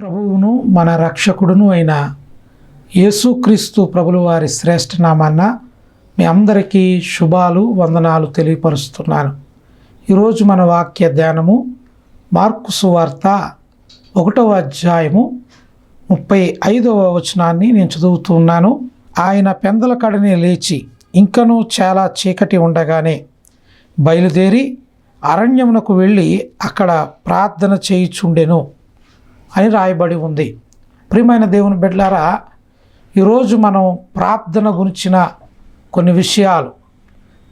ప్రభువును మన రక్షకుడును అయిన యేసుక్రీస్తు ప్రభులవారి శ్రేష్ఠనామాన్న శ్రేష్ఠ మీ అందరికీ శుభాలు వందనాలు తెలియపరుస్తున్నాను. ఈరోజు మన వాక్య ధ్యానము మార్కు సువార్త ఒకటవ అధ్యాయము ముప్పై ఐదవ వచనాన్ని నేను చదువుతున్నాను ఆయన పెందల కడని లేచి ఇంకనూ చాలా చీకటి ఉండగానే బయలుదేరి అరణ్యమునకు వెళ్ళి అక్కడ ప్రార్థన చేయుచుండెను అని రాయబడి ఉంది. ప్రియమైన దేవుని బిడ్డలారా ఈరోజు మనం ప్రార్థన గురించిన కొన్ని విషయాలు.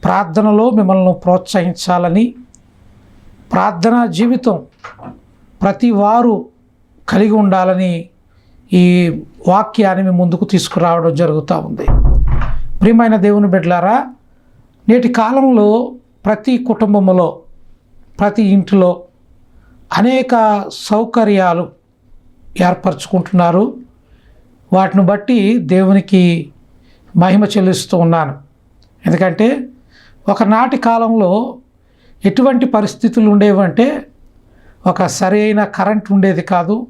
ప్రార్థనలో మిమ్మల్ని ప్రోత్సహించాలని ప్రార్థనా జీవితం ప్రతి వారు కలిగి ఉండాలని ఈ వాక్యాన్ని మేము ముందుకు తీసుకురావడం జరుగుతూ ఉంది. ప్రియమైన దేవుని బిడ్డలారా నేటి కాలంలో ప్రతి కుటుంబంలో ప్రతి ఇంటిలో అనేక సౌకర్యాలు ఏర్పరచుకుంటున్నారు. వాటిని బట్టి దేవునికి మహిమ చెల్లిస్తూ ఉన్నాను. ఎందుకంటే ఒకనాటి కాలంలో ఎటువంటి పరిస్థితులు ఉండేవంటే ఒక సరైన కరెంట్ ఉండేది కాదు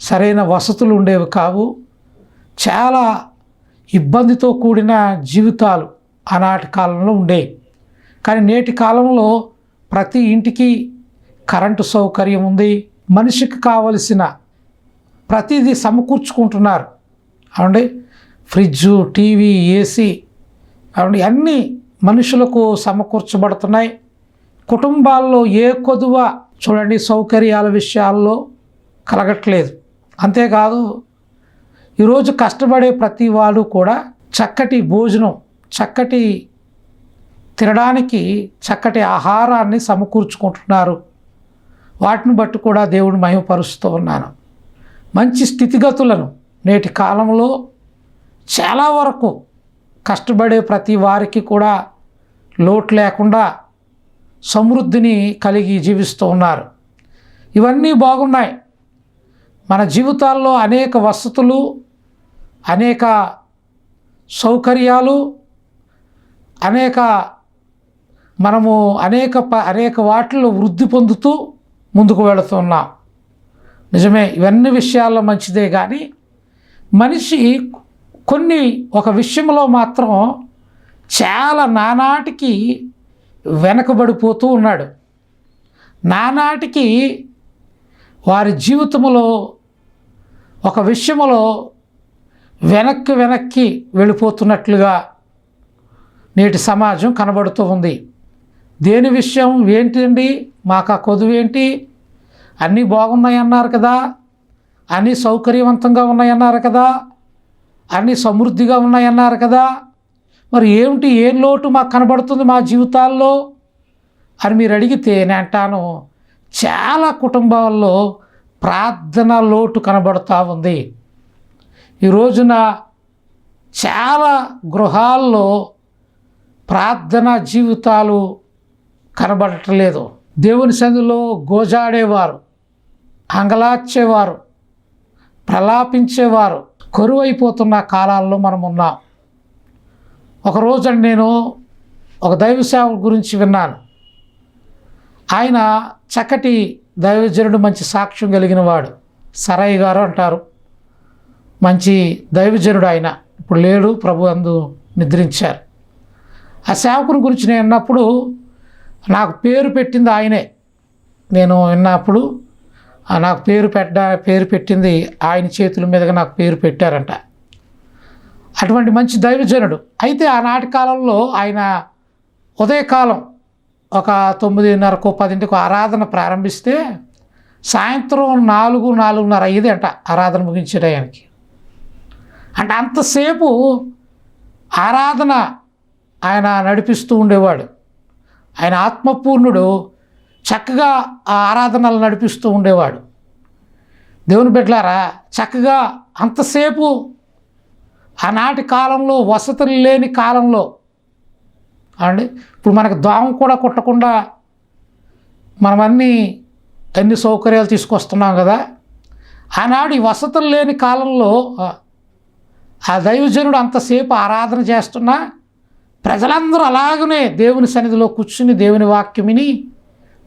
సరైన వసతులు ఉండేవి కావు చాలా ఇబ్బందితో కూడిన జీవితాలు ఆనాటి కాలంలో ఉండేవి కానీ నేటి కాలంలో ప్రతి ఇంటికి కరెంటు సౌకర్యం ఉంది మనిషికి కావలసిన ప్రతిదీ సమకూర్చుకుంటున్నారు. అవునండి? ఫ్రిడ్జు టీవీ ఏసీ అవి అన్నీ మనుషులకు సమకూర్చబడుతున్నాయి. కుటుంబాల్లో ఏ కొదువ చూడండి సౌకర్యాల విషయాల్లో కలగట్లేదు. అంతేకాదు ఈరోజు కష్టపడే ప్రతి వాడు కూడా చక్కటి భోజనం చక్కటి తినడానికి చక్కటి ఆహారాన్ని సమకూర్చుకుంటున్నారు. వాటిని బట్టి కూడా దేవుడు మహిమపరుస్తూ ఉన్నాను. మంచి స్థితిగతులను నేటి కాలంలో చాలా వరకు కష్టపడే ప్రతి వారికి కూడా లోటు లేకుండా సమృద్ధిని కలిగి జీవిస్తూ ఉన్నారు. ఇవన్నీ బాగున్నాయి. మన జీవితాల్లో అనేక వసతులు అనేక సౌకర్యాలు అనేక మనము అనేక ప అనేక వాటిలో వృద్ధి పొందుతూ ముందుకు వెళుతున్నాం నిజమే ఇవన్నీ విషయాల్లో మంచిదే కానీ మనిషి కొన్ని ఒక విషయంలో మాత్రం చాలా నానాటికి వెనకబడిపోతూ ఉన్నాడు. నానాటికి వారి జీవితంలో ఒక విషయంలో వెనక్కి వెనక్కి వెళ్ళిపోతున్నట్లుగా నేటి సమాజం కనబడుతూ ఉంది. దేని విషయం ఏంటండి? మాకు ఆ కొదువేంటి అన్నీ బాగున్నాయన్నారు కదా? అన్నీ సౌకర్యవంతంగా ఉన్నాయన్నారు కదా? అన్నీ సమృద్ధిగా ఉన్నాయన్నారు కదా. మరి ఏమిటి ఏం లోటు మాకు కనబడుతుంది మా జీవితాల్లో? అని మీరు అడిగితే నేను అంటాను చాలా కుటుంబాల్లో ప్రార్థన లోటు కనబడుతూ ఉంది. ఈ రోజున చాలా గృహాల్లో ప్రార్థన జీవితాలు కనబడట్లేదు. దేవుని సంధిలో గోజాడేవారు అంగలార్చేవారు ప్రలాపించేవారు కరువైపోతున్న కాలాల్లో మనం ఉన్నాం. ఒకరోజు నేను ఒక దైవ సేవ గురించి విన్నాను. ఆయన చక్కటి దైవజనుడు మంచి సాక్ష్యం కలిగిన వాడు. సరయ్య గారు అంటారు. మంచి దైవజనుడు ఆయన. ఇప్పుడు లేడు ప్రభు అందు నిద్రించారు. ఆ సేవకుని గురించి నేను విన్నప్పుడు నాకు పేరు పెట్టింది ఆయనే. నేను విన్నప్పుడు నాకు పేరు పెట్ట పేరు పెట్టింది ఆయన చేతుల మీదుగా నాకు పేరు పెట్టారంట. అటువంటి మంచి దైవజనుడు. అయితే ఆనాటి కాలంలో ఆయన ఉదయకాలం ఒక తొమ్మిదిన్నరకు పదింటికి ఆరాధన ప్రారంభిస్తే సాయంత్రం నాలుగు నాలుగున్నర ఐదు అంట ఆరాధన ముగించే టయానికి అంటే అంతసేపు ఆరాధన ఆయన నడిపిస్తూ ఉండేవాడు. ఆయన ఆత్మపూర్ణుడు. చక్కగా ఆ ఆరాధనలు నడిపిస్తూ ఉండేవాడు. దేవుని బిడ్డలారా చక్కగా అంతసేపు ఆనాటి కాలంలో వసతులు లేని కాలంలో అండి ఇప్పుడు మనకు దోమ కూడా కుట్టకుండా మనమన్నీ అన్ని సౌకర్యాలు తీసుకొస్తున్నాం కదా ఆనాడు ఈ వసతులు లేని కాలంలో ఆ, దైవజనుడు అంతసేపు ఆరాధన చేస్తున్నా ప్రజలందరూ అలాగనే దేవుని సన్నిధిలో కూర్చుని దేవుని వాక్యమిని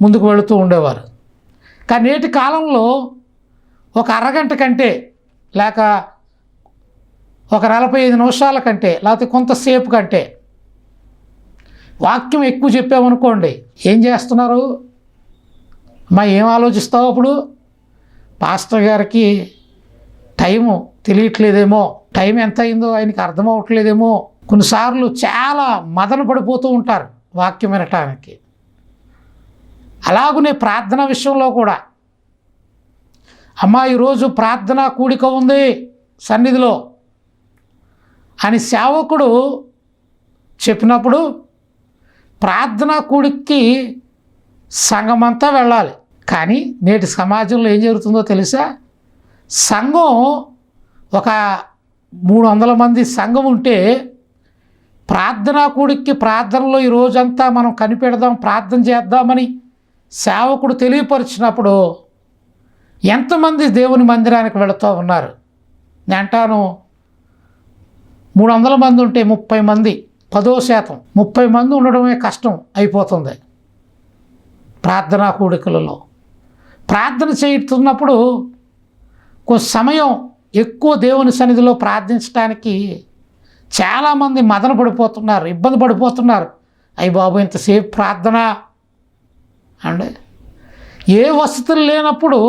ముందుకు వెళుతూ ఉండేవారు. కానీ నేటి కాలంలో ఒక అరగంట కంటే లేక ఒక నలభై ఐదు నిమిషాల కంటే లేకపోతే కొంతసేపు కంటే వాక్యం ఎక్కువ చెప్పామనుకోండి ఏం చేస్తున్నారు? మా ఏం ఆలోచిస్తావు అప్పుడు? పాస్టర్ గారికి టైము తెలియట్లేదేమో టైం ఎంత అయిందో ఆయనకి అర్థం అవ్వట్లేదేమో. కొన్నిసార్లు చాలా మదన పడిపోతూ ఉంటారు వాక్యం వినటానికి. అలాగునే ప్రార్థన విషయంలో కూడా. అమ్మా ఈరోజు ప్రార్థన కూడిక ఉంది సన్నిధిలో. అని సేవకుడు చెప్పినప్పుడు ప్రార్థనా కూడికి సంఘమంతా వెళ్ళాలి. కానీ నేటి సమాజంలో ఏం జరుగుతుందో తెలుసా? సంఘం ఒక మూడు వందల మంది సంఘం ఉంటే ప్రార్థనా కూడికి ప్రార్థనలో ఈ రోజంతా మనం కనిపెడదాం ప్రార్థన చేద్దామని సేవకుడు తెలియపరిచినప్పుడు ఎంతమంది దేవుని మందిరానికి వెళుతూ ఉన్నారు? నేను అంటాను మూడు వందల మంది ఉంటే ముప్పై మంది పదో శాతం. ముప్పై మంది ఉండడమే కష్టం అయిపోతుంది ప్రార్థనా కూడికలలో. ప్రార్థన చేస్తున్నప్పుడు కొంత సమయం ఎక్కువ దేవుని సన్నిధిలో ప్రార్థించడానికి చాలామంది మదన పడిపోతున్నారు ఇబ్బంది పడిపోతున్నారు. అయ్యి బాబు ఇంతసేపు ప్రార్థన అండి ఏ వసతులు లేనప్పుడు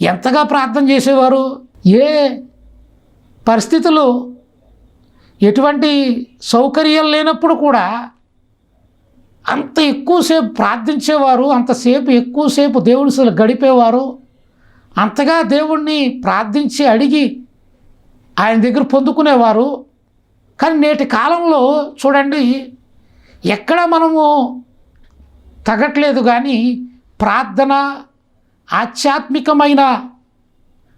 ఎంతగా ప్రార్థన చేసేవారు? ఏ పరిస్థితులు? ఎటువంటి సౌకర్యాలు లేనప్పుడు కూడా అంత ఎక్కువసేపు ప్రార్థించేవారు అంతసేపు ఎక్కువసేపు దేవుని అసలు గడిపేవారు అంతగా దేవుణ్ణి ప్రార్థించి అడిగి ఆయన దగ్గర పొందుకునేవారు. కానీ నేటి కాలంలో చూడండి ఎక్కడ మనము తగ్గట్లేదు కానీ ప్రార్థన ఆధ్యాత్మికమైన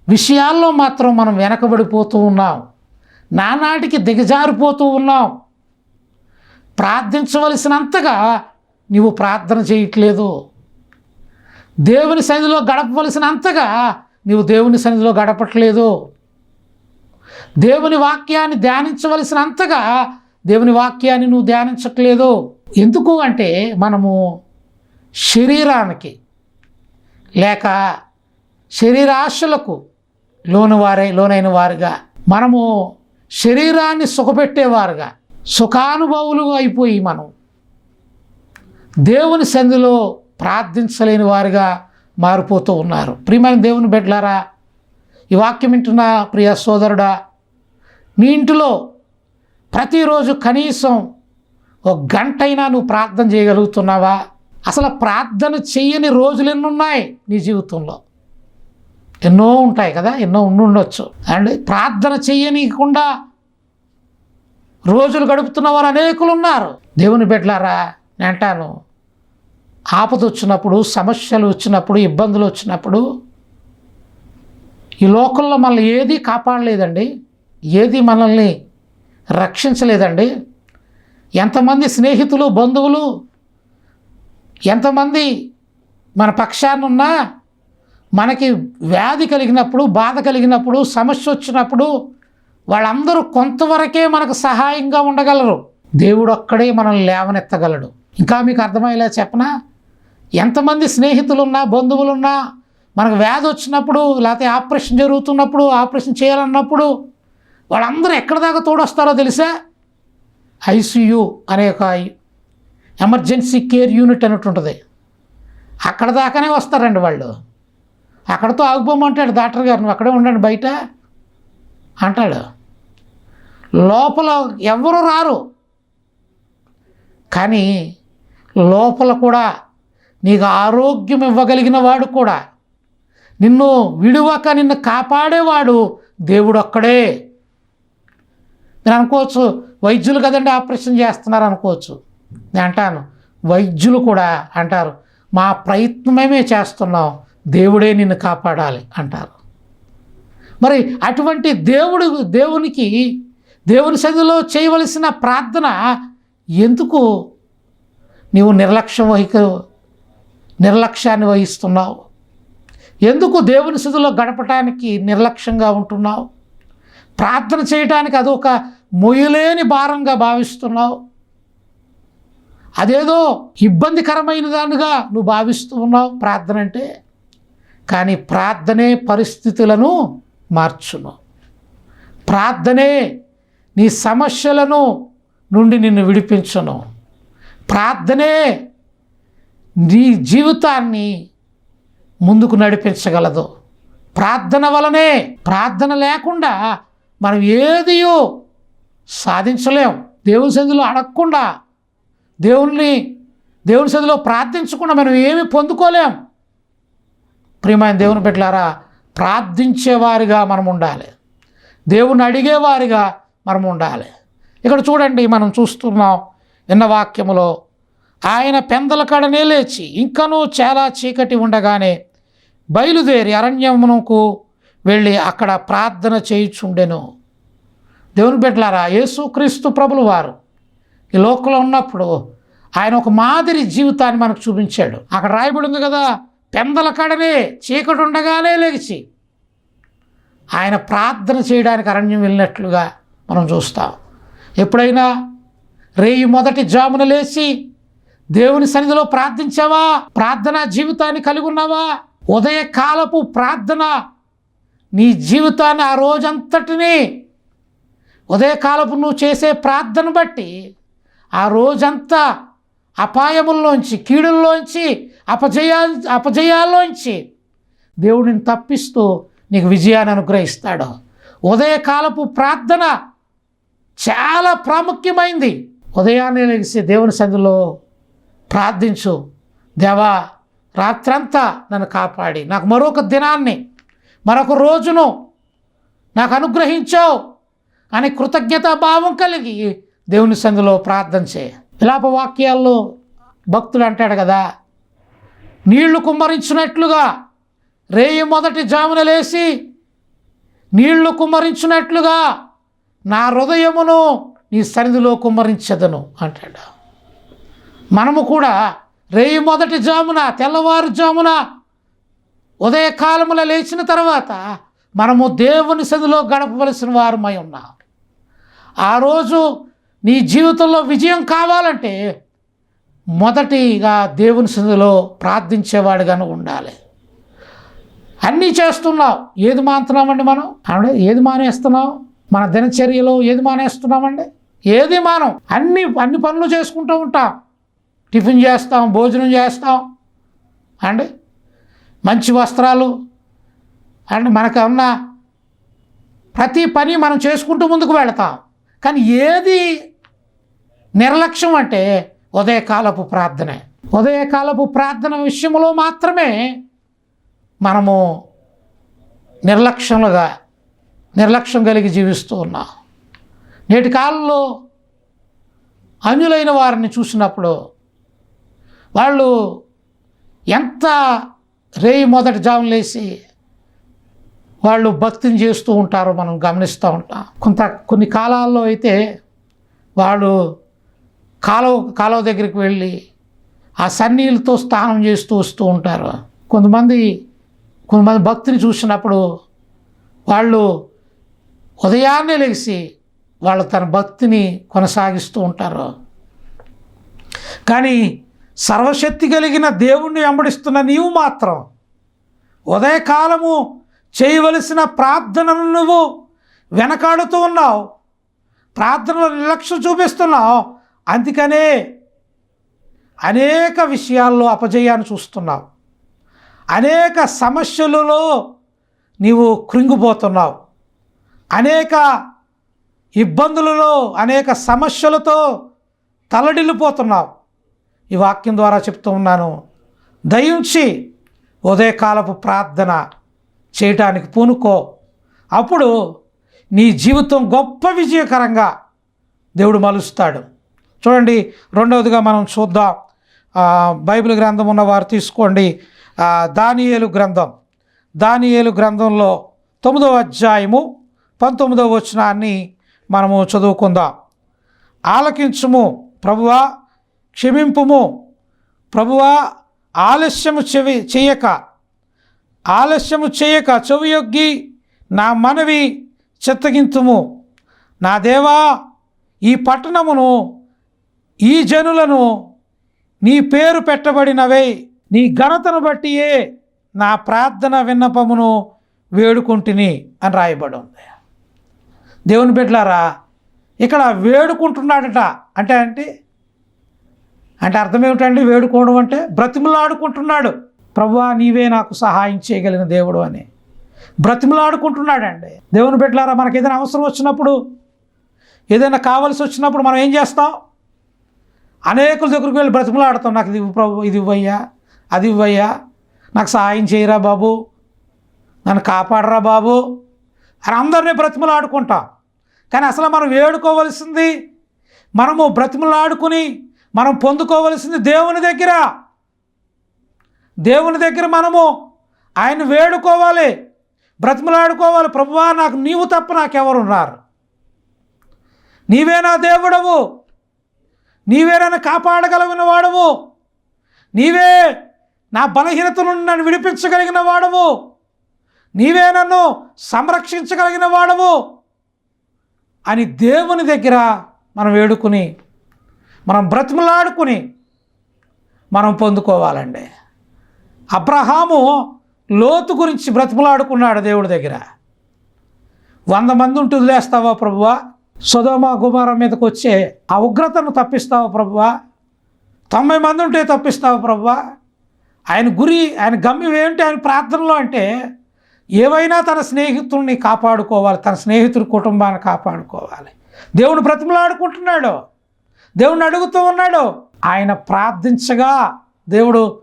విషయాల్లో మాత్రం మనం వెనకబడిపోతూ ఉన్నాం. నానాటికి దిగజారిపోతూ ఉన్నాం. ప్రార్థించవలసినంతగా నీవు ప్రార్థన చేయట్లేదు. దేవుని సన్నిధిలో గడపవలసినంతగా నీవు దేవుని సన్నిధిలో గడపట్లేదు. దేవుని వాక్యాన్ని ధ్యానించవలసినంతగా దేవుని వాక్యాన్ని నువ్వు ధ్యానించట్లేదు. ఎందుకు అంటే మనము శరీరానికి లేక శరీరాశలకు లోను వారై లోనైన వారుగా మనము శరీరాన్ని సుఖపెట్టేవారుగా సుఖానుభవులు అయిపోయి మనం దేవుని సంధిలో ప్రార్థించలేని వారుగా మారిపోతూ ఉన్నారు. ప్రియమైన దేవుని బిడ్డలారా ఈ వాక్యం వింటున్న ప్రియ సోదరుడా నీ ఇంటిలో ప్రతిరోజు కనీసం ఒక గంట అయినా నువ్వు ప్రార్థన చేయగలుగుతున్నావా? అసలు ప్రార్థన చేయని రోజులు ఎన్ని ఉన్నాయి నీ జీవితంలో. ఎన్నో ఉంటాయి కదా ఎన్నో ఉండుండొచ్చు అండ్ ప్రార్థన చెయ్యనీయకుండా రోజులు గడుపుతున్న వారు అనేకులు ఉన్నారు. దేవుని బిడ్డలారా నేను అంటాను ఆపద వచ్చినప్పుడు సమస్యలు వచ్చినప్పుడు ఇబ్బందులు వచ్చినప్పుడు ఈ లోకంలో మనల్ని ఏది కాపాడలేదండి ఏది మనల్ని రక్షించలేదండి. ఎంతమంది స్నేహితులు బంధువులు ఎంతమంది మన పక్షాన ఉన్నా మనకి వ్యాధి కలిగినప్పుడు బాధ కలిగినప్పుడు సమస్య వచ్చినప్పుడు వాళ్ళందరూ కొంతవరకే మనకు సహాయంగా ఉండగలరు. దేవుడు ఒక్కడే మనల్ని లేవనెత్తగలడు. ఇంకా మీకు అర్థమయ్యేలా చెప్పనా? ఎంతమంది స్నేహితులున్నా బంధువులున్నా మనకు వ్యాధి వచ్చినప్పుడు లేకపోతే ఆపరేషన్ జరుగుతున్నప్పుడు ఆపరేషన్ చేయాలన్నప్పుడు వాళ్ళందరూ ఎక్కడి దాకా తోడొస్తారో తెలుసా? ఐసీయూ అనే ఒక ఎమర్జెన్సీ కేర్ యూనిట్ అన్నట్టు ఉంటుంది. అక్కడ దాకానే వస్తారండి వాళ్ళు. అక్కడతో ఆగిపోమంటాడు డాక్టర్ గారు నువ్వు అక్కడే ఉండండి బయట అంటాడు. లోపల ఎవరు రారు. కానీ లోపల కూడా నీకు ఆరోగ్యం ఇవ్వగలిగిన వాడు కూడా నిన్ను విడువక నిన్ను కాపాడేవాడు దేవుడు ఒక్కడే నేను అనుకోవచ్చు వైద్యులు కదండి ఆపరేషన్ చేస్తున్నారు అనుకోవచ్చు. అంటాను వైద్యులు కూడా అంటారు మా ప్రయత్నమే చేస్తున్నాం దేవుడే నిన్ను కాపాడాలి అంటారు. మరి అటువంటి దేవుడు దేవునికి దేవుని సదిలో చేయవలసిన ప్రార్థన ఎందుకు? నీవు నిర్లక్ష్యం వహిక నిర్లక్ష్యాన్ని వహిస్తున్నావు. ఎందుకు దేవుని స్థితిలో గడపటానికి నిర్లక్ష్యంగా ఉంటున్నావు? ప్రార్థన చేయటానికి అదొక మొయ్యలేని భారంగా భావిస్తున్నావు. అదేదో ఇబ్బందికరమైన దానిగా నువ్వు భావిస్తూ ఉన్నావు ప్రార్థన అంటే. కానీ ప్రార్థనే పరిస్థితులను మార్చును. ప్రార్థనే నీ సమస్యలను నుండి నిన్ను విడిపించును. ప్రార్థనే నీ జీవితాన్ని ముందుకు నడిపించగలదు. ప్రార్థన వలనే ప్రార్థన లేకుండా మనం ఏదియో సాధించలేం. దేవుని సంధిలో అడగకుండా దేవుణ్ణి దేవుని సదిలో ప్రార్థించకుండా మనం ఏమి పొందుకోలేం. ప్రియమైన దేవుని పెట్టారా ప్రార్థించేవారిగా మనం ఉండాలి. దేవుని అడిగేవారిగా మనం ఉండాలి. ఇక్కడ చూడండి మనం చూస్తున్నాం నిన్న వాక్యములో ఆయన పెందల కడనే లేచి ఇంకనూ చాలా చీకటి ఉండగానే బయలుదేరి అరణ్యమునకు వెళ్ళి అక్కడ ప్రార్థన చేయుచుండెను. దేవుని బిడ్డలారా యేసుక్రీస్తు ప్రభులు వారు ఈ లోకంలో ఉన్నప్పుడు ఆయన ఒక మాదిరి జీవితాన్ని మనకు చూపించాడు. అక్కడ రాయబడి ఉంది కదా పెందల కడనే చీకటి ఉండగానే లేచి ఆయన ప్రార్థన చేయడానికి అరణ్యం వెళ్ళినట్లుగా మనం చూస్తాం. ఎప్పుడైనా రేయి మొదటి జామున లేచి దేవుని సన్నిధిలో ప్రార్థించావా? ప్రార్థన జీవితాన్ని కలిగి ఉన్నావా? ఉదయకాలపు ప్రార్థన నీ జీవితాన్ని ఆ రోజంతటిని ఉదయకాలపు నువ్వు చేసే ప్రార్థన బట్టి ఆ రోజంతా అపాయముల్లోంచి కీడుల్లోంచి అపజయా అపజయాల్లోంచి దేవుడిని తప్పిస్తూ నీకు విజయాన్ని అనుగ్రహిస్తాడు. ఉదయకాలపు ప్రార్థన చాలా ప్రాముఖ్యమైంది. ఉదయాన్నే లెగిసి దేవుని సంధిలో ప్రార్థించు. దేవా రాత్రంతా నన్ను కాపాడి. నాకు మరొక దినాన్ని మరొక రోజును నాకు అనుగ్రహించావు. అని కృతజ్ఞతా భావం కలిగి దేవుని సంధిలో ప్రార్థన చేయ. విలాప వాక్యాల్లో భక్తుడు అంటాడు కదా నీళ్ళు కుమ్మరించినట్లుగా రేయి మొదటి జామున లేచి నీళ్ళు కుమ్మరించినట్లుగా నా హృదయమును నీ సన్నిధిలో కుమ్మరించదను అంటాడు. మనము కూడా రేయి మొదటి జామున తెల్లవారుజామున ఉదయకాలముల లేచిన తర్వాత మనము దేవుని సన్నిధిలో గడపవలసిన వారమై ఉన్నాం. ఆ రోజు నీ జీవితంలో విజయం కావాలంటే మొదటిగా దేవుని సన్నిధిలో ప్రార్థించేవాడిగాను ఉండాలి. అన్నీ చేస్తున్నావు. ఏది మానుతున్నామండి మనం? అంటే ఏది మానేస్తున్నాం మన దినచర్యలో ఏది మానేస్తున్నామండి? ఏది మానం? అన్ని అన్ని పనులు చేసుకుంటూ ఉంటాం. టిఫిన్ చేస్తాం భోజనం చేస్తాం. అండి మంచి వస్త్రాలు. అండ్ మనకు ఉన్న ప్రతి పని మనం చేసుకుంటూ ముందుకు వెళతాం. కానీ ఏది నిర్లక్ష్యం అంటే ఉదయకాలపు ప్రార్థనే. ఉదయకాలపు ప్రార్థన విషయంలో మాత్రమే మనము నిర్లక్ష్యములుగా నిర్లక్ష్యం కలిగి జీవిస్తూ ఉన్నాం. నేటి కాలంలో అన్యులైన వారిని చూసినప్పుడు వాళ్ళు ఎంత రేయి మొదటి జాములు లేసి వాళ్ళు భక్తిని చేస్తూ ఉంటారో మనం గమనిస్తూ ఉంటాం. కొంత కొన్ని కాలాల్లో అయితే వాళ్ళు కాలువ కాలువ దగ్గరికి వెళ్ళి ఆ సన్నీళ్ళతో స్నానం చేస్తూ వస్తూ ఉంటారు. కొంతమంది కొంతమంది భక్తిని చూసినప్పుడు వాళ్ళు ఉదయాన్నే లేచి వాళ్ళు తన భక్తిని కొనసాగిస్తూ ఉంటారు. కానీ సర్వశక్తి కలిగిన దేవుణ్ణి వెంబడిస్తున్న నీవు మాత్రం ఉదయకాలము చేయవలసిన ప్రార్థనను నువ్వు వెనకాడుతూ ఉన్నావు. ప్రార్థనలో నిర్లక్ష్యం చూపిస్తున్నావు. అందుకనే అనేక విషయాల్లో అపజయాన్ని చూస్తున్నావు. అనేక సమస్యలలో నీవు కృంగిపోతున్నావు. అనేక ఇబ్బందులలో అనేక సమస్యలతో తలడిల్లిపోతున్నావు. ఈ వాక్యం ద్వారా చెప్తూ ఉన్నాను. దయించి ఉదయకాలపు ప్రార్థన చేయటానికి పూనుకో. అప్పుడు నీ జీవితం గొప్ప విజయకరంగా దేవుడు మలుస్తాడు. చూడండి రెండవదిగా మనం చూద్దాం. బైబిల్ గ్రంథం ఉన్నవారు తీసుకోండి. దానియేలు గ్రంథం. దానియేలు గ్రంథంలో తొమ్మిదవ అధ్యాయము పంతొమ్మిదవ వచనాన్ని మనము చదువుకుందాం. ఆలకించుము ప్రభువా క్షమింపుము ప్రభువా ఆలస్యము చెవి చేయక. ఆలస్యము చేయక చెవియొగ్గి నా మనవి చెత్తగింతుము. నా దేవా ఈ పట్టణమును ఈ జనులను నీ పేరు పెట్టబడినవే. నీ ఘనతను బట్టియే నా ప్రార్థన విన్నపమును వేడుకుంటుని అని రాయబడి ఉంది దేవుని బిడ్డలారా ఇక్కడ వేడుకుంటున్నాడట అంటే అంటే అంటే అర్థం ఏమిటండి? వేడుకోవడం అంటే బ్రతిమలాడుకుంటున్నాడు. ప్రభువా నీవే నాకు సహాయం చేయగలిగిన దేవుడు అని. బ్రతిమలాడుకుంటున్నాడండి. దేవుని బిడ్డలారా మనకి ఏదైనా అవసరం వచ్చినప్పుడు ఏదైనా కావలసి వచ్చినప్పుడు మనం ఏం చేస్తాం? అనేకుల దగ్గరికి వెళ్ళి బ్రతిమలాడతాం నాకు ఇది ప్రభు ఇది ఇవ్వయ్యా అది ఇవ్వయ్యా. నాకు సహాయం చేయరా బాబు నన్ను కాపాడరా బాబు. అని అందరినీ బ్రతిమలాడుకుంటాం. కానీ అసలు మనం వేడుకోవలసింది మనము బ్రతిమలాడుకుని మనం పొందుకోవలసింది దేవుని దగ్గర. దేవుని దగ్గర మనము ఆయన వేడుకోవాలి బ్రతిమలాడుకోవాలి. ప్రభువా నాకు నీవు తప్ప నాకెవరున్నారు నీవే నా దేవుడవు. నీవే నన్ను కాపాడగలిగిన వాడవు. నీవే నా బలహీనత నుండి నన్ను విడిపించగలిగిన వాడవు. నీవే నన్ను సంరక్షించగలిగిన వాడవు. అని దేవుని దగ్గర మనం వేడుకుని మనం బ్రతిమలాడుకుని మనం పొందుకోవాలండి. అబ్రహాము లోతు గురించి బ్రతిమలాడుకున్నాడు దేవుడి దగ్గర. వంద మంది ఉంటుంది వదిలేస్తావా ప్రభువా? సుధోమ కుమారం మీదకి వచ్చే ఆ ఉగ్రతను తప్పిస్తావు ప్రభువా. తొంభై మంది ఉంటే తప్పిస్తావు ప్రభువా. ఆయన గురి ఆయన గమ్యం ఏమిటి? ఆయన ప్రార్థనలో అంటే ఏవైనా తన స్నేహితుడిని కాపాడుకోవాలి తన స్నేహితుడి కుటుంబాన్ని కాపాడుకోవాలి. దేవుని బ్రతిమలాడుకుంటున్నాడు. దేవుణ్ణి అడుగుతూ ఉన్నాడు. ఆయన ప్రార్థించగా దేవుడు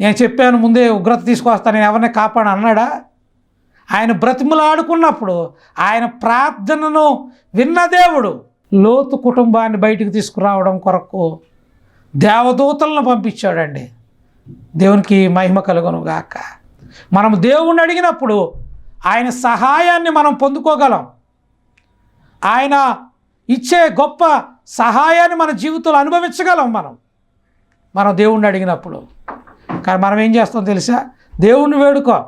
నేను చెప్పాను ముందే ఉగ్రత తీసుకొస్తాను నేను ఎవరిని కాపాడు అన్నాడా? ఆయన బ్రతిమలాడుకున్నప్పుడు ఆయన ప్రార్థనను విన్న దేవుడు లోతు కుటుంబాన్ని బయటికి తీసుకురావడం కొరకు దేవదూతలను పంపించాడండి. దేవునికి మహిమ కలుగునుగాక. మనం దేవుణ్ణి అడిగినప్పుడు ఆయన సహాయాన్ని మనం పొందుకోగలం. ఆయన ఇచ్చే గొప్ప సహాయాన్ని మన జీవితంలో అనుభవించగలం మనం. మనం దేవుణ్ణి అడిగినప్పుడు. కానీ మనం ఏం చేస్తాం తెలుసా? దేవుణ్ణి వేడుకో.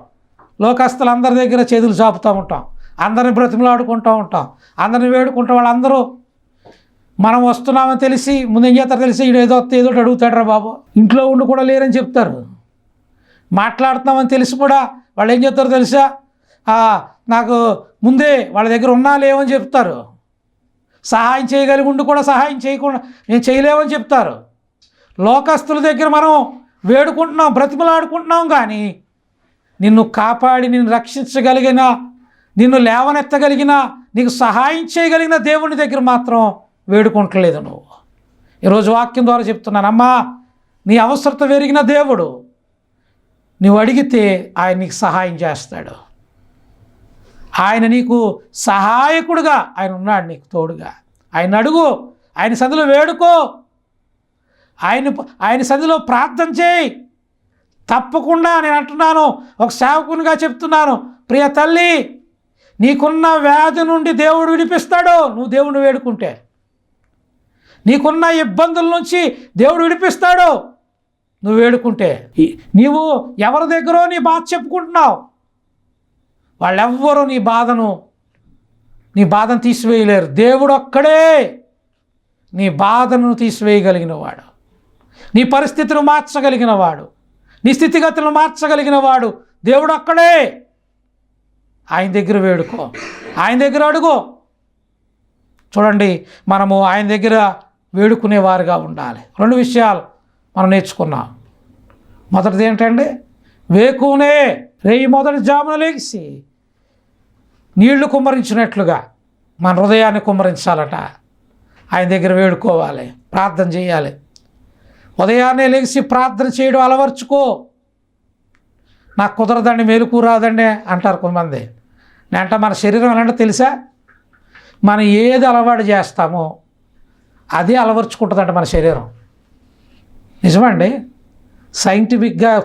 లోకస్తులు అందరి దగ్గర చేతులు చాపుతూ ఉంటాం. అందరిని బ్రతిమలాడుకుంటూ ఉంటాం. అందరిని వేడుకుంటాం వాళ్ళందరూ మనం వస్తున్నామని తెలిసి ముందు ఏం చేస్తారు తెలిసి? ఏదో వస్తే ఏదో ఒకటి అడుగుతాడు రా బాబు. ఇంట్లో ఉండి కూడా లేరని చెప్తారు. మాట్లాడుతున్నామని తెలిసి కూడా వాళ్ళు ఏం చెప్తారు తెలుసా? నాకు ముందే వాళ్ళ దగ్గర ఉన్నా లేవని చెప్తారు. సహాయం చేయగలిగి ఉండి కూడా సహాయం చేయకుండా నేను చేయలేవని చెప్తారు. లోకస్తుల దగ్గర మనం వేడుకుంటున్నాం బ్రతిమలాడుకుంటున్నాం కానీ నిన్ను కాపాడి నిన్ను రక్షించగలిగిన నిన్ను లేవనెత్తగలిగిన నీకు సహాయం చేయగలిగిన దేవుని దగ్గర మాత్రం వేడుకుంటలేదు నువ్వు. ఈరోజు వాక్యం ద్వారా చెప్తున్నానమ్మా నీ అవసరత పెరిగిన దేవుడు నువ్వు అడిగితే ఆయన నీకు సహాయం చేస్తాడు. ఆయన నీకు సహాయకుడుగా ఆయన ఉన్నాడు నీకు తోడుగా. ఆయన అడుగు ఆయన సందులో వేడుకో. ఆయన ఆయన సంధిలో ప్రార్థన చేయి. తప్పకుండా నేను అంటున్నాను. ఒక సేవకునిగా చెప్తున్నాను. ప్రియ తల్లి నీకున్న వ్యాధి నుండి దేవుడు విడిపిస్తాడు. నువ్వు దేవుడిని వేడుకుంటే. నీకున్న ఇబ్బందుల నుంచి దేవుడు విడిపిస్తాడు. నువ్వు వేడుకుంటే. నీవు ఎవరి దగ్గరో నీ బాధ చెప్పుకుంటున్నావు. వాళ్ళెవ్వరూ నీ బాధను నీ బాధను తీసివేయలేరు. దేవుడు ఒక్కడే నీ బాధను తీసివేయగలిగిన వాడు నీ పరిస్థితిని మార్చగలిగిన వాడు నీ స్థితిగతులను మార్చగలిగిన వాడు దేవుడు అక్కడే. ఆయన దగ్గర వేడుకో. ఆయన దగ్గర అడుగు. చూడండి మనము ఆయన దగ్గర వేడుకునేవారుగా ఉండాలి. రెండు విషయాలు మనం నేర్చుకున్నాం. మొదటిది ఏంటండి వేకునే రేయి మొదటి జామున లేచి నీళ్ళు కుమ్మరించినట్లుగా మన హృదయాన్ని కుమ్మరించాలట. ఆయన దగ్గర వేడుకోవాలి ప్రార్థన చేయాలి. ఉదయాన్నే లేచి ప్రార్థన చేయడం అలవర్చుకో. నాకు కుదరదండి మేలుకు రాదండి అంటారు కొంతమంది. నేను అంటే మన శరీరం ఎలాంటో తెలుసా? మనం ఏది అలవాటు చేస్తామో అదే అలవర్చుకుంటుందంట మన శరీరం. నిజమండి? సైంటిఫిక్గా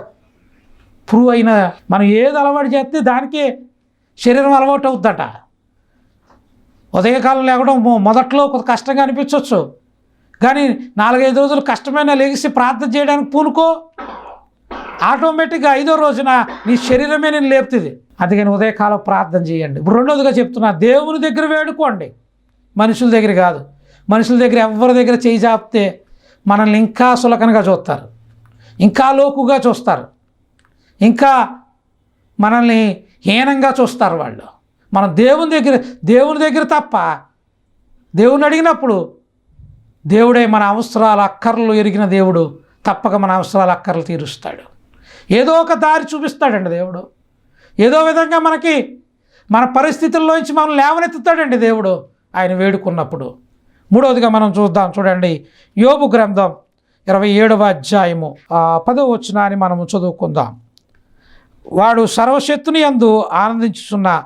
ప్రూవ్ అయిన మనం ఏది అలవాటు చేస్తే దానికి శరీరం అలవాటు అవుద్దట ఉదయకాలం లేవడం మొ- మొదట్లో కొంత కష్టంగా అనిపించవచ్చు కానీ నాలుగైదు రోజులు కష్టమైన లెగిసి ప్రార్థన చేయడానికి పూనుకో. ఆటోమేటిక్గా ఐదో రోజున నీ శరీరమే నేను లేపుతుంది. అందుకని ఉదయకాలం ప్రార్థన చేయండి. ఇప్పుడు రెండోదిగా చెప్తున్నా దేవుని దగ్గర వేడుకోండి. మనుషుల దగ్గర కాదు. మనుషుల దగ్గర ఎవరి దగ్గర చేయి చాపితే మనల్ని ఇంకా సులకనగా చూస్తారు. ఇంకా లోకుగా చూస్తారు. ఇంకా మనల్ని హీనంగా చూస్తారు వాళ్ళు. మనం దేవుని దగ్గర దేవుని దగ్గర తప్ప దేవుని అడిగినప్పుడు దేవుడే మన అవసరాల అక్కర్లు ఎరిగిన దేవుడు తప్పక మన అవసరాల అక్కర్లు తీరుస్తాడు. ఏదో ఒక దారి చూపిస్తాడండి దేవుడు. ఏదో విధంగా మనకి మన పరిస్థితుల్లోంచి మనం లేవనెత్తుతాడండి దేవుడు ఆయన వేడుకున్నప్పుడు. మూడవదిగా మనం చూద్దాం చూడండి యోబు గ్రంథం ఇరవై ఏడవ అధ్యాయము. పదవ వచ్చినాన్ని మనము చదువుకుందాం. వాడు సర్వశక్తుని యందు ఆనందించుచున్న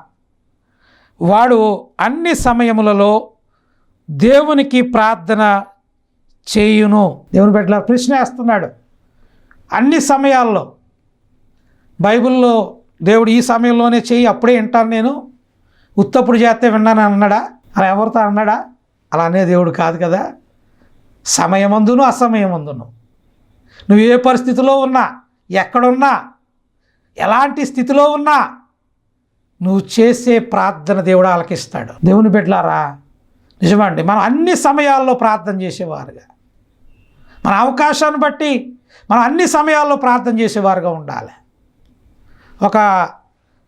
వాడు అన్ని సమయములలో దేవునికి ప్రార్థన చేయును. దేవుని బిడ్డల ప్రశ్న వేస్తున్నాడు. అన్ని సమయాల్లో బైబిల్లో దేవుడు ఈ సమయంలోనే చేయి అప్పుడే వింటాను నేను. ఉత్తప్పుడు చేస్తే విన్నాను అన్నాడా? అలా ఎవరితో అన్నాడా? అలా అనే దేవుడు కాదు కదా. సమయమందును అసమయమందును. నువ్వు ఏ పరిస్థితిలో ఉన్నా ఎక్కడున్నా ఎలాంటి స్థితిలో ఉన్నా నువ్వు చేసే ప్రార్థన దేవుడు ఆలకిస్తాడు. దేవుని బిడ్డలారా నిజమండి. మనం అన్ని సమయాల్లో ప్రార్థన చేసేవారుగా. మన అవకాశాన్ని బట్టి మనం అన్ని సమయాల్లో ప్రార్థన చేసేవారుగా ఉండాలి. ఒక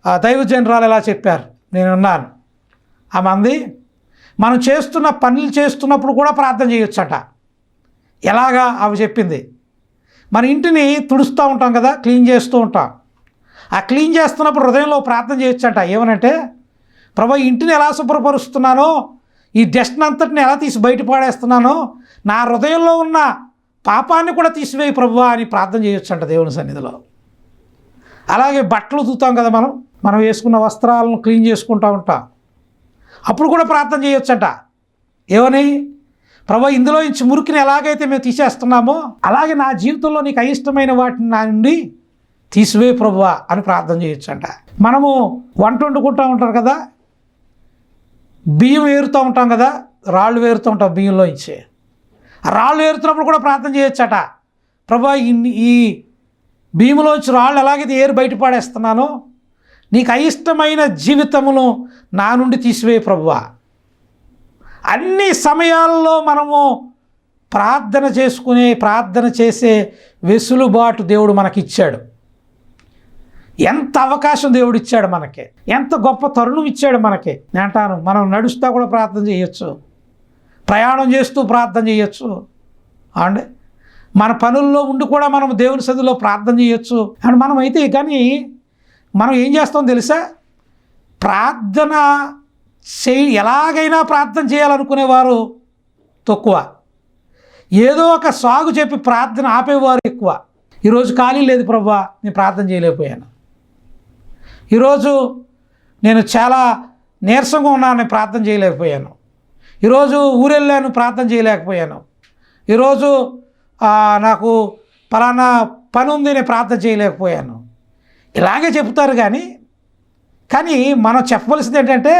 దైవ దైవజనరాలు ఎలా చెప్పారు? నేను ఉన్నాను ఆ మంది మనం చేస్తున్న పనులు చేస్తున్నప్పుడు కూడా ప్రార్థన చేయొచ్చట. ఎలాగా? అవి చెప్పింది. మన ఇంటిని తుడుస్తూ ఉంటాం కదా క్లీన్ చేస్తూ ఉంటాం. ఆ క్లీన్ చేస్తున్నప్పుడు హృదయంలో ప్రార్థన చేయొచ్చట. ఏమనంటే ప్రభా ఇంటిని ఎలా శుభ్రపరుస్తున్నానో ఈ డస్ట్ని అంతటిని ఎలా తీసి బయటపడేస్తున్నానో నా హృదయంలో ఉన్న పాపాన్ని కూడా తీసివేయి ప్రభువా అని ప్రార్థన చేయొచ్చు అంట దేవుని సన్నిధిలో. అలాగే బట్టలు ఉతుకుతాం కదా మనం మనం వేసుకున్న వస్త్రాలను క్లీన్ చేసుకుంటూ ఉంటాం. అప్పుడు కూడా ప్రార్థన చేయొచ్చంట. ఏమని? ప్రభా ఇందులో నుంచి మురికిని ఎలాగైతే మేము తీసేస్తున్నామో అలాగే నా జీవితంలో నీకు అయిష్టమైన వాటిని నా నుండి తీసివే ప్రభువా అని ప్రార్థన చేయొచ్చంట. మనము వంట వండుకుంటూ ఉంటారు కదా బియ్యం ఏరుతూ ఉంటాం కదా రాళ్ళు వేరుతూ ఉంటాం బియ్యంలో ఇచ్చి రాళ్ళు ఏరుతున్నప్పుడు కూడా ప్రార్థన చేయొచ్చట. ప్రభా ఇన్ని ఈ భీములోంచి రాళ్ళు ఎలాగైతే ఏరు బయటపడేస్తున్నానో నీకు అయిష్టమైన జీవితమును నా నుండి తీసివేయి ప్రభువా. అన్ని సమయాల్లో మనము ప్రార్థన చేసుకునే ప్రార్థన చేసే వెసులుబాటు దేవుడు మనకిచ్చాడు. ఎంత అవకాశం దేవుడు ఇచ్చాడు మనకి? ఎంత గొప్ప తరుణం ఇచ్చాడు మనకి? నేను అంటాను మనం నడుస్తా కూడా ప్రార్థన చేయొచ్చు. ప్రయాణం చేస్తూ ప్రార్థన చేయొచ్చు. అండి మన పనుల్లో ఉండి కూడా మనం దేవుని సదిలో ప్రార్థన చేయొచ్చు. అండ్ మనం అయితే కానీ మనం ఏం చేస్తాం తెలుసా? ప్రార్థన చేయి ఎలాగైనా ప్రార్థన చేయాలనుకునేవారు తక్కువ. ఏదో ఒక సాగు చెప్పి ప్రార్థన ఆపేవారు ఎక్కువ. ఈరోజు ఖాళీ లేదు ప్రవ్వా నేను ప్రార్థన చేయలేకపోయాను. ఈరోజు నేను చాలా నీరసంగా ఉన్నానని ప్రార్థన చేయలేకపోయాను. ఈరోజు ఊరెళ్ళాను ప్రార్థన చేయలేకపోయాను. ఈరోజు నాకు పలానా పని ఉంది నేను ప్రార్థన చేయలేకపోయాను. ఇలాగే చెప్తారు కానీ కానీ మనం చెప్పవలసింది ఏంటంటే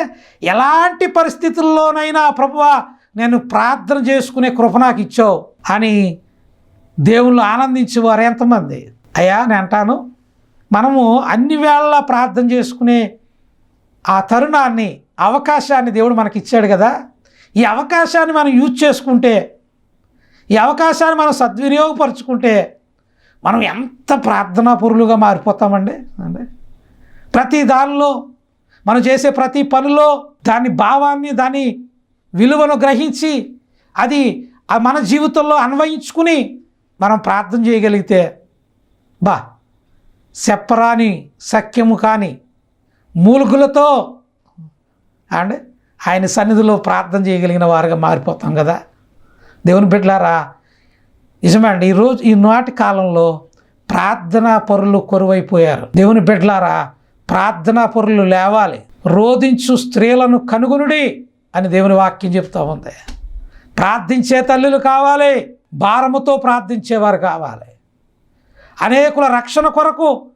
ఎలాంటి పరిస్థితుల్లోనైనా ప్రభువా నేను ప్రార్థన చేసుకునే కృప నాకు ఇచ్చావు అని దేవుళ్ళు ఆనందించేవారు ఎంతమంది? అయ్యా నేను అంటాను మనము అన్ని వేళలా ప్రార్థన చేసుకునే ఆ తరుణాన్ని అవకాశాన్ని దేవుడు మనకి ఇచ్చాడు కదా. ఈ అవకాశాన్ని మనం యూజ్ చేసుకుంటే ఈ అవకాశాన్ని మనం సద్వినియోగపరుచుకుంటే మనం ఎంత ప్రార్థనాపరులుగా మారిపోతామండి? అంటే ప్రతి దానిలో మనం చేసే ప్రతి పనిలో దాని భావాన్ని దాని విలువను గ్రహించి అది మన జీవితంలో అన్వయించుకుని మనం ప్రార్థన చేయగలిగితే బా చెప్పరాని సఖ్యము కాని మూలుగులతో అండ్ ఆయన సన్నిధిలో ప్రార్థన చేయగలిగిన వారుగా మారిపోతాం కదా. దేవుని బిడ్డలారా నిజమే అండి ఈరోజు ఈనాటి కాలంలో ప్రార్థనా పరులు కొరువైపోయారు. దేవుని బిడ్డలారా ప్రార్థనా పరులు లేవాలి. రోధించు స్త్రీలను కనుగొనుడి అని దేవుని వాక్యం చెప్తూ ఉంది. ప్రార్థించే తల్లులు కావాలి. భారముతో ప్రార్థించేవారు కావాలి. అనేకుల రక్షణ కొరకు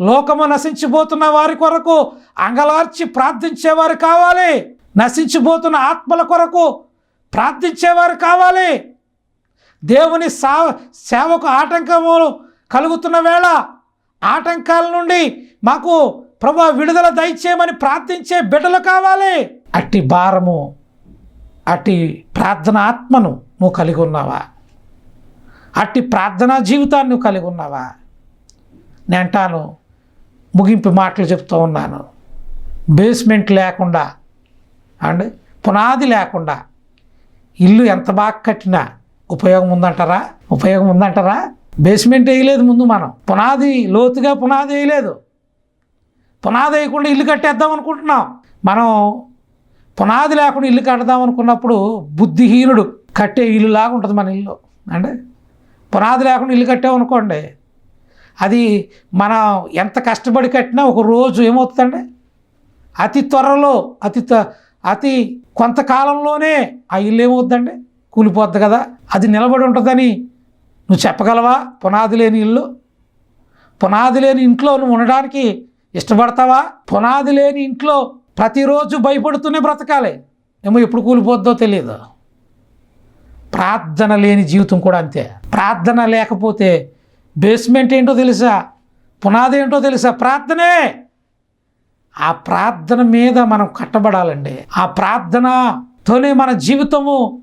లోకము నశించిపోతున్న వారి కొరకు అంగలార్చి ప్రార్థించేవారు కావాలి. నశించిపోతున్న ఆత్మల కొరకు ప్రార్థించేవారు కావాలి. దేవుని సా సేవకు ఆటంకములు కలుగుతున్న వేళ ఆటంకాల నుండి మాకు ప్రభు విడుదల దయచేయమని ప్రార్థించే బిడ్డలు కావాలి. అట్టి భారము అట్టి ప్రార్థన ఆత్మను నువ్వు కలిగి ఉన్నావా? అట్టి ప్రార్థనా జీవితాన్ని నువ్వు కలిగి ఉన్నావా? నేను అంటాను ముగింపు మాటలు చెప్తూ ఉన్నాను. బేస్మెంట్ లేకుండా అండ్ పునాది లేకుండా ఇల్లు ఎంత బాగా కట్టినా ఉపయోగం ఉందంటారా? ఉపయోగం ఉందంటారా? బేస్మెంట్ వేయలేదు ముందు మనం. పునాది లోతుగా పునాది వేయలేదు. పునాది వేయకుండా ఇల్లు కట్టేద్దాం అనుకుంటున్నాం. మనం పునాది లేకుండా ఇల్లు కడదాం అనుకున్నప్పుడు బుద్ధిహీనుడు కట్టే ఇల్లు లాగా ఉంటుంది మన ఇల్లు. అంటే పునాది లేకుండా ఇల్లు కట్టామనుకోండి అది మనం ఎంత కష్టపడి కట్టినా ఒక రోజు ఏమవుతుందండి? అతి త్వరలో అతి అతి కొంతకాలంలోనే ఆ ఇల్లు ఏమవుతుందండి? కూలిపోద్ది కదా. అది నిలబడి ఉంటుందని నువ్వు చెప్పగలవా? పునాది లేని ఇల్లు? పునాది లేని ఇంట్లో నువ్వు ఉండడానికి ఇష్టపడతావా? పునాది లేని ఇంట్లో ప్రతిరోజు భయపడుతూనే బ్రతకాలి. ఏమో ఎప్పుడు కూలిపోద్దో తెలియదు ప్రార్థన లేని జీవితం కూడా అంతే. ప్రార్థన లేకపోతే బేస్మెంట్ ఏంటో తెలుసా? పునాది ఏంటో తెలుసా? ప్రార్థనే. ఆ ప్రార్థన మీద మనం కట్టబడాలండి. ఆ ప్రార్థనతోనే మన జీవితము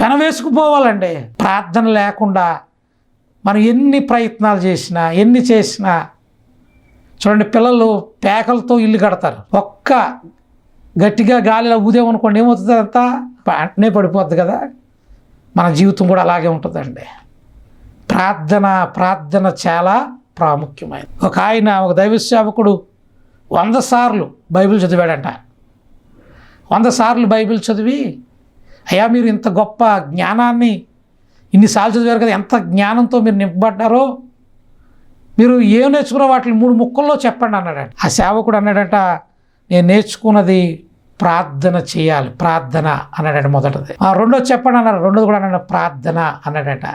పెనవేసుకుపోవాలండి. ప్రార్థన లేకుండా మనం ఎన్ని ప్రయత్నాలు చేసినా ఎన్ని చేసినా చూడండి పిల్లలు పేకలతో ఇల్లు కడతారు. ఒక్క గట్టిగా గాలిలో ఊదేమనుకోండి ఏమవుతుంది అంతా వెంటనే పడిపోద్ది కదా. మన జీవితం కూడా అలాగే ఉంటుందండి. ప్రార్థన ప్రార్థన చాలా ప్రాముఖ్యమైనది. ఒక ఆయన ఒక దైవ సేవకుడు వంద సార్లు బైబిల్ చదివాడంట. వంద సార్లు బైబిల్ చదివి అయ్యా మీరు ఇంత గొప్ప జ్ఞానాన్ని ఇన్నిసార్లు చదివారు కదా ఎంత జ్ఞానంతో మీరు నింపబడ్డారో మీరు ఏం నేర్చుకున్న వాటిని మూడు ముక్కల్లో చెప్పండి అన్నాడట. ఆ సేవకుడు అన్నాడట నేను నేర్చుకున్నది ప్రార్థన చేయాలి ప్రార్థన అన్నాడట మొదటిది. ఆ రెండోది చెప్పండి అన్నారు రెండోది కూడా అన్నాడు ప్రార్థన అన్నాడట.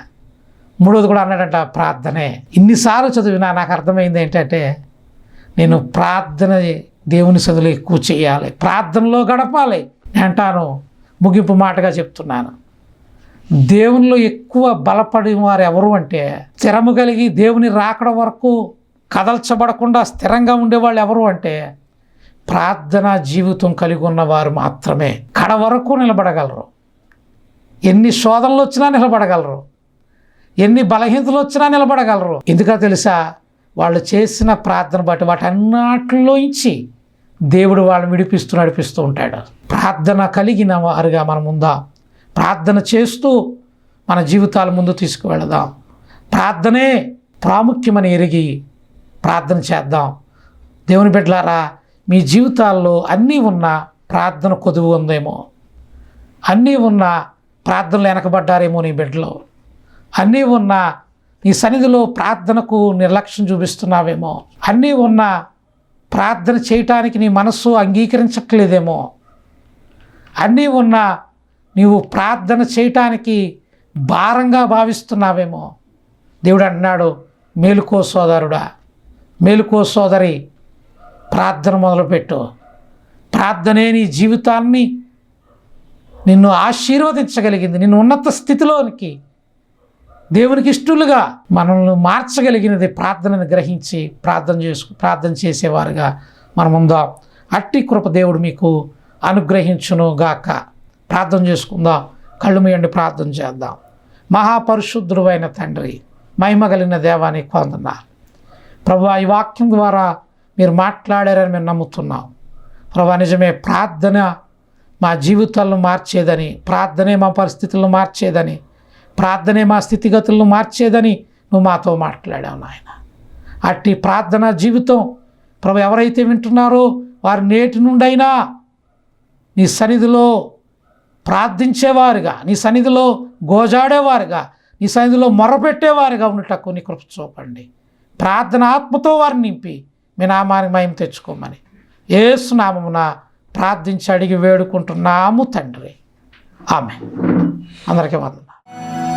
మూడోది కూడా అన్నాడంట ప్రార్థనే. ఇన్నిసార్లు చదివినా నాకు అర్థమైంది ఏంటంటే నేను ప్రార్థన దేవుని చదువులు ఎక్కువ చేయాలి. ప్రార్థనలో గడపాలి. అంటాను ముగింపు మాటగా చెప్తున్నాను. దేవునిలో ఎక్కువ బలపడి వారు ఎవరు అంటే స్థిరము కలిగి దేవుని రాకడం వరకు కదల్చబడకుండా స్థిరంగా ఉండేవాళ్ళు ఎవరు అంటే ప్రార్థన జీవితం కలిగి ఉన్నవారు మాత్రమే. కడ వరకు నిలబడగలరు. ఎన్ని శోధనలు వచ్చినా నిలబడగలరు. ఎన్ని బలహీనతలు వచ్చినా నిలబడగలరు. ఎందుకో తెలుసా? వాళ్ళు చేసిన ప్రార్థన బట్టి వాటన్నిటిలోంచి దేవుడు వాళ్ళని విడిపిస్తూ నడిపిస్తూ ఉంటాడు. ప్రార్థన కలిగిన వారుగా మనం ఉందాం. ప్రార్థన చేస్తూ మన జీవితాల ముందు తీసుకువెళదాం. ప్రార్థనే ప్రాముఖ్యమని ఎరిగి ప్రార్థన చేద్దాం. దేవుని బిడ్డలారా మీ జీవితాల్లో అన్నీ ఉన్న ప్రార్థన కొదువు ఉందేమో. అన్నీ ఉన్న ప్రార్థనలు వెనకబడ్డారేమో నీ బిడ్డలో. అన్నీ ఉన్న నీ సన్నిధిలో ప్రార్థనకు నిర్లక్ష్యం చూపిస్తున్నావేమో. అన్నీ ఉన్న ప్రార్థన చేయటానికి నీ మనస్సు అంగీకరించట్లేదేమో. అన్నీ ఉన్న నీవు ప్రార్థన చేయటానికి భారంగా భావిస్తున్నావేమో. దేవుడు అన్నాడు మేలుకో సోదరుడా మేలుకో సోదరి ప్రార్థన మొదలుపెట్టు. ప్రార్థనే నీ జీవితాన్ని నిన్ను ఆశీర్వదించగలిగింది నిన్ను ఉన్నత స్థితిలోనికి దేవునికి ఇష్టలుగా మనల్ని మార్చగలిగినది ప్రార్థనను గ్రహించి ప్రార్థన చేసుకు ప్రార్థన చేసేవారుగా మనం ఉందాం అట్టి కృప దేవుడు మీకు అనుగ్రహించును గాక. ప్రార్థన చేసుకుందాం. కళ్ళు మీయండి ప్రార్థన చేద్దాం. మహాపరిశుద్ధుడైన తండ్రి మహిమ కలిగిన దేవానికి పొందన్నారు ప్రభు ఈ వాక్యం ద్వారా మీరు మాట్లాడారని మేము నమ్ముతున్నాం. ప్రభు నిజమే ప్రార్థన మా జీవితాలను మార్చేదని ప్రార్థనే మా పరిస్థితులను మార్చేదని ప్రార్థనే మా స్థితిగతులను మార్చేదని నువ్వు మాతో మాట్లాడావు నాయన. అట్టి ప్రార్థన జీవితం ప్రభు ఎవరైతే వింటున్నారో వారి నేటి నుండైనా నీ సన్నిధిలో ప్రార్థించేవారుగా నీ సన్నిధిలో గోజాడేవారుగా నీ సన్నిధిలో మొరపెట్టేవారుగా ఉండటకు నీ కృప చూపండి. ప్రార్థన ఆత్మతో వారిని నింపి మీ నామానికి మయం తెచ్చుకోమని ఏసునామమున ప్రార్థించి అడిగి వేడుకుంటున్నాము తండ్రి. ఆమె అందరికీ వందనాలు.